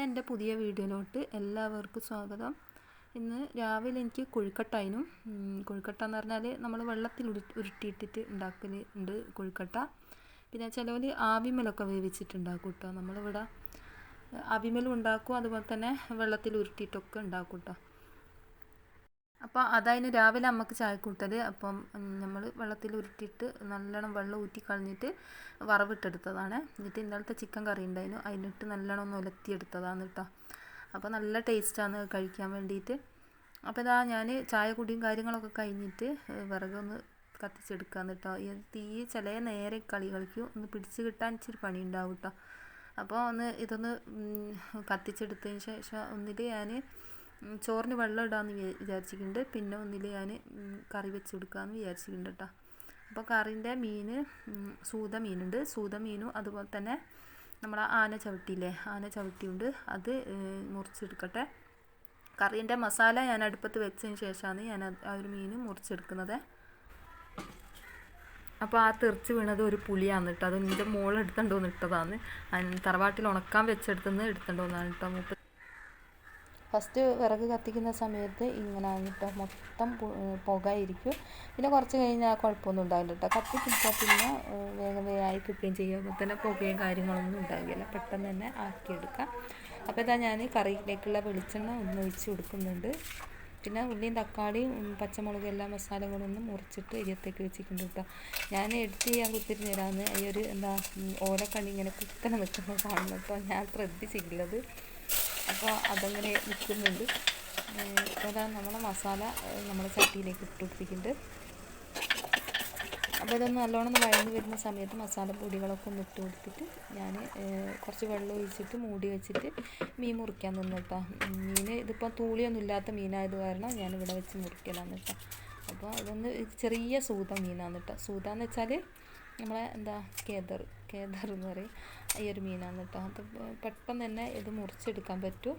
എന്റെ പുതിയ വീഡിയോയിലോട്ട് എല്ലാവർക്കും സ്വാഗതം. ഇന്ന് രാവിലെ എനിക്ക് കൊഴുക്കട്ടായിനും കൊഴുക്കട്ട എന്ന് പറഞ്ഞാൽ നമ്മൾ വെള്ളത്തിൽ ഉരുട്ടിയിട്ടിട്ട് ഉണ്ടാക്കൽ ഉണ്ട് കൊഴുക്കട്ട. പിന്നെ ചിലവർ ആവിമലൊക്കെ വേവിച്ചിട്ടുണ്ടാക്കും കേട്ടോ നമ്മളിവിടെ ആവിമലും ഉണ്ടാക്കും അതുപോലെ തന്നെ വെള്ളത്തിൽ ഉരുട്ടിയിട്ടൊക്കെ ഉണ്ടാക്കും കേട്ടോ അപ്പോൾ അതായത് രാവിലെ അമ്മയ്ക്ക് ചായ കൂട്ടൽ അപ്പം നമ്മൾ വെള്ളത്തിൽ ഉരുട്ടിയിട്ട് നല്ലോണം വെള്ളം ഊറ്റി കളഞ്ഞിട്ട് വറവിട്ടെടുത്തതാണ്. എന്നിട്ട് ഇന്നലത്തെ ചിക്കൻ കറി ഉണ്ടായിരുന്നു അതിനിട്ട് നല്ലോണം ഒന്ന് ഉലത്തിയെടുത്തതാണ് കേട്ടോ അപ്പോൾ നല്ല ടേസ്റ്റാണ് കഴിക്കാൻ വേണ്ടിയിട്ട് അപ്പോൾ ഇതാ ഞാൻ ചായ കുടിയും കാര്യങ്ങളൊക്കെ കഴിഞ്ഞിട്ട് വിറകൊന്ന് കത്തിച്ചെടുക്കാന്ന് കേട്ടോ ഈ തീ ചില നേരെ കളി കളിക്കും ഒന്ന് പിടിച്ച് കിട്ടാൻ ഇച്ചിരി പണി ഉണ്ടാവും കേട്ടോ അപ്പോൾ ഒന്ന് ഇതൊന്ന് കത്തിച്ചെടുത്തതിന് ശേഷം ഒന്നിൽ ഞാൻ ചോറിന് വെള്ളം ഇടാമെന്ന് വിചാരിച്ചിട്ടുണ്ട്. പിന്നെ ഒന്നിൽ ഞാൻ കറി വെച്ച് കൊടുക്കാമെന്ന് വിചാരിച്ചിട്ടുണ്ട് കേട്ടോ അപ്പോൾ കറിന്റെ മീൻ സൂത മീനുണ്ട്. സൂത മീനും അതുപോലെ തന്നെ നമ്മൾ ആന ചവിട്ടിയില്ലേ ആന ചവിട്ടിയുണ്ട്. അത് മുറിച്ചെടുക്കട്ടെ. കറീന്റെ മസാല ഞാൻ അടുപ്പത്ത് വെച്ചതിന് ശേഷമാണ് ഞാൻ ആ ഒരു മീൻ മുറിച്ചെടുക്കുന്നത്. അപ്പോൾ ആ തെറിച്ച് വീണത് ഒരു പുളിയാണ് കേട്ടോ അത് എന്റെ എടുത്തുകൊണ്ട് ഇട്ടതാണ്. തറവാട്ടിൽ ഉണക്കാൻ വെച്ചെടുത്തുനിന്ന് എടുത്തുകൊണ്ട് വന്നതാണ് കേട്ടോ മൂപ്പ ഫസ്റ്റ് വിറക് കത്തിക്കുന്ന സമയത്ത് ഇങ്ങനെ കേട്ടോ മൊത്തം പുകയായിരിക്കും പിന്നെ കുറച്ച് കഴിഞ്ഞാൽ കുഴപ്പമൊന്നും ഉണ്ടാവില്ല കേട്ടോ കത്തി പിടിച്ചാൽ പിന്നെ വേഗം വേഗമായി കിട്ടുകയും ചെയ്യും. അപ്പോൾ തന്നെ പുകയും കാര്യങ്ങളൊന്നും ഉണ്ടാവില്ല. പെട്ടെന്ന് തന്നെ ആക്കിയെടുക്കാം. അപ്പോൾ ഇതാ ഞാൻ കറിയിലേക്കുള്ള വെളിച്ചെണ്ണ ഒന്ന് ഒഴിച്ച് കൊടുക്കുന്നുണ്ട്. പിന്നെ ഉള്ളിയും തക്കാളിയും പച്ചമുളകും എല്ലാ മസാലകളും ഒന്ന് മുറിച്ചിട്ട് എരിയത്തേക്ക് വെച്ചിട്ടുണ്ട് കേട്ടോ ഞാൻ എഡിറ്റ് ചെയ്യാൻ കുത്തിരുന്നിടാന്ന് ഈ ഒരു എന്താ ഓലക്കണ്ണി ഇങ്ങനെ കുത്തനെ നിൽക്കുന്നത് കാണുന്നു കേട്ടോ ഞാൻ ശ്രദ്ധിച്ചിട്ടുള്ളത് അപ്പോൾ അതങ്ങനെ നിൽക്കുന്നുണ്ട്. അതാ നമ്മുടെ മസാല നമ്മുടെ ചട്ടിയിലേക്ക് ഇട്ട് കൊടുത്തിട്ടുണ്ട്. അപ്പോൾ ഇതൊന്ന് നല്ലോണം വഴന്ന് വരുന്ന സമയത്ത് മസാല പൊടികളൊക്കെ ഒന്ന് ഇട്ട് കൊടുത്തിട്ട് ഞാൻ കുറച്ച് വെള്ളം ഒഴിച്ചിട്ട് മൂടി വെച്ചിട്ട് മീൻ മുറിക്കാൻ നിന്നു കേട്ടോ മീൻ ഇതിപ്പോൾ തൂളിയൊന്നും ഇല്ലാത്ത മീനായത് കാരണം ഞാൻ ഇവിടെ വെച്ച് മുറിക്കലാണ് കേട്ടോ അപ്പോൾ ഇതൊന്ന് ചെറിയ സൂത മീനാണ് കേട്ടോ സൂത വെച്ചാൽ നമ്മളെ എന്താ കേദർ കേദർ എന്ന് പറയും. ഈ ഒരു മീനാണ് കേട്ടോ. അത് പെട്ടെന്ന് തന്നെ ഇത് മുറിച്ചെടുക്കാൻ പറ്റും.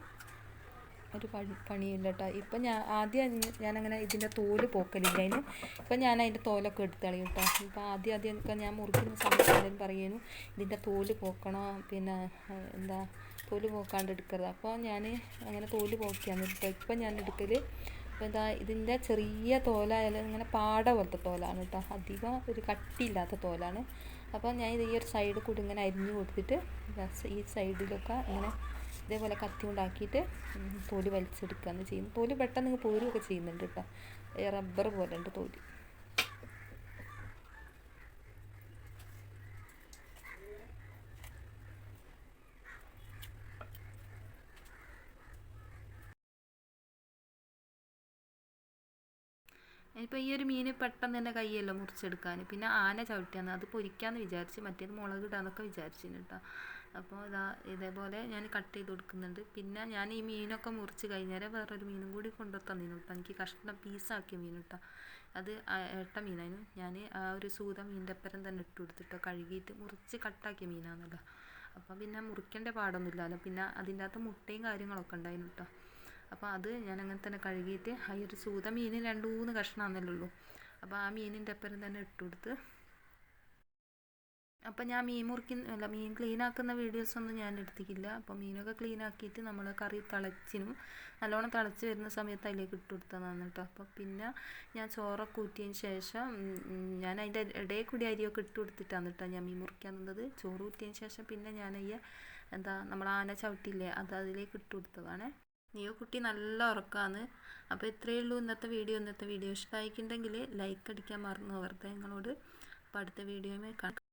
ഒരു പണി പണിയില്ല കേട്ടോ. ഇപ്പം ഞാൻ ആദ്യം ഞാനങ്ങനെ ഇതിന്റെ തോൽ പോക്കലില്ല. അതിന് ഇപ്പം ഞാൻ അതിന്റെ തോലൊക്കെ എടുത്ത് കളയും കേട്ടോ. ഇപ്പം ആദ്യം ആദ്യം ഒക്കെ ഞാൻ മുറിക്കുന്ന സമയത്ത് പറയുന്നു ഇതിന്റെ തോൽ പോക്കണോ പിന്നെ എന്താ തോൽ പോക്കാണ്ട് എടുക്കരുത്. അപ്പോൾ ഞാൻ അങ്ങനെ തോൽ പോക്കിയാണ് കേട്ടോ ഇപ്പം ഞാൻ എടുക്കൽ അപ്പോൾ ഇതാ ഇതിന്റെ ചെറിയ തോലായാലും ഇങ്ങനെ പാട പോലത്തെ തോലാണ് കേട്ടോ. അധികം ഒരു കട്ടിയില്ലാത്ത തോലാണ്. അപ്പോൾ ഞാൻ ഇത് ഈ ഒരു സൈഡ് കൂടി ഇങ്ങനെ അരിഞ്ഞു കൊടുത്തിട്ട് ഈ സൈഡിലൊക്കെ ഇങ്ങനെ ഇതേപോലെ കത്തി കൊണ്ടാക്കിയിട്ട് തോൽ വലിച്ചെടുക്കുകയാണ് ചെയ്യുന്നത്. തോൽ പെട്ടെന്ന് പോരുകയൊക്കെ ചെയ്യുന്നുണ്ട് കേട്ടോ. റബ്ബർ പോലെ ഉണ്ട് തോൽ. ഇനിയിപ്പോൾ ഈ ഒരു മീൻ പെട്ടെന്ന് തന്നെ കൈയെല്ലാം മുറിച്ചെടുക്കാൻ. പിന്നെ ആന ചവിട്ടിയാണ് അത് പൊരിക്കാമെന്ന് വിചാരിച്ച് മറ്റേത് മുളക് ഇടാന്നൊക്കെ വിചാരിച്ചിന് കേട്ടോ അപ്പോൾ ഇതാ ഇതേപോലെ ഞാൻ കട്ട് ചെയ്ത് കൊടുക്കുന്നുണ്ട്. പിന്നെ ഞാൻ ഈ മീനൊക്കെ മുറിച്ച് കഴിഞ്ഞാൽ വേറൊരു മീനും കൂടി കൊണ്ടു തന്നിരുന്നു കേട്ടോ എനിക്ക് കഷ്ണം പീസാക്കിയ മീൻ കേട്ടോ അത് ഏട്ട മീനായിരുന്നു. ഞാൻ ആ ഒരു സൂത മീനിന്റെ തന്നെ ഇട്ട് കൊടുത്തിട്ടോ. കഴുകിയിട്ട് മുറിച്ച് കട്ടാക്കിയ മീനാണല്ലോ അപ്പോൾ പിന്നെ മുറിക്കേണ്ട പാടൊന്നുമില്ലല്ലോ. പിന്നെ അതിന്റെ അകത്ത് മുട്ടയും കാര്യങ്ങളൊക്കെ ഉണ്ടായിരുന്നു കേട്ടോ അപ്പോൾ അത് ഞാൻ അങ്ങനെ തന്നെ കഴുകിയിട്ട് ആ ഒരു സൂത മീൻ രണ്ട് മൂന്ന് കഷ്ണമാണെന്നല്ലേ ഉള്ളൂ അപ്പോൾ ആ മീനിന്റെ അപ്പുറം തന്നെ ഇട്ട് കൊടുത്ത് അപ്പോൾ ഞാൻ മീൻ മുറിക്കുന്ന അല്ല മീൻ ക്ലീൻ ആക്കുന്ന വീഡിയോസൊന്നും ഞാൻ എടുത്തിട്ടില്ല. അപ്പോൾ മീനൊക്കെ ക്ലീൻ ആക്കിയിട്ട് നമ്മൾ കറി തിളച്ചിനും നല്ലോണം തിളച്ച് വരുന്ന സമയത്ത് അതിലേക്ക് ഇട്ട് കൊടുത്തതാണ് കേട്ടോ. അപ്പോൾ പിന്നെ ഞാൻ ചോറൊക്കെ ഊറ്റിയതിന് ശേഷം ഞാൻ അതിന്റെ ഇടയിൽ കൂടി അരിയൊക്കെ ഇട്ട് കൊടുത്തിട്ടാണ് കേട്ടോ ഞാൻ മീൻ മുറിക്കാൻ നിന്നത്. ചോറ് ഊറ്റിയതിന് ശേഷം പിന്നെ ഞാൻ ഈ എന്താ നമ്മൾ ആന ചവിട്ടില്ലേ അത് അതിലേക്ക് ഇട്ട് കൊടുത്തതാണ്. നീയോ കുട്ടി നല്ല ഉറക്കമാണ് അപ്പോൾ ഇത്രയേ ഉള്ളൂ ഇന്നത്തെ വീഡിയോ. ഇന്നത്തെ വീഡിയോ ഇഷ്ടമായിട്ടുണ്ടെങ്കിൽ ലൈക്ക് അടിക്കാൻ മറന്നു. വെറുതെ നിങ്ങളോട് അപ്പോൾ അടുത്ത വീഡിയോയുമായി കാണാം.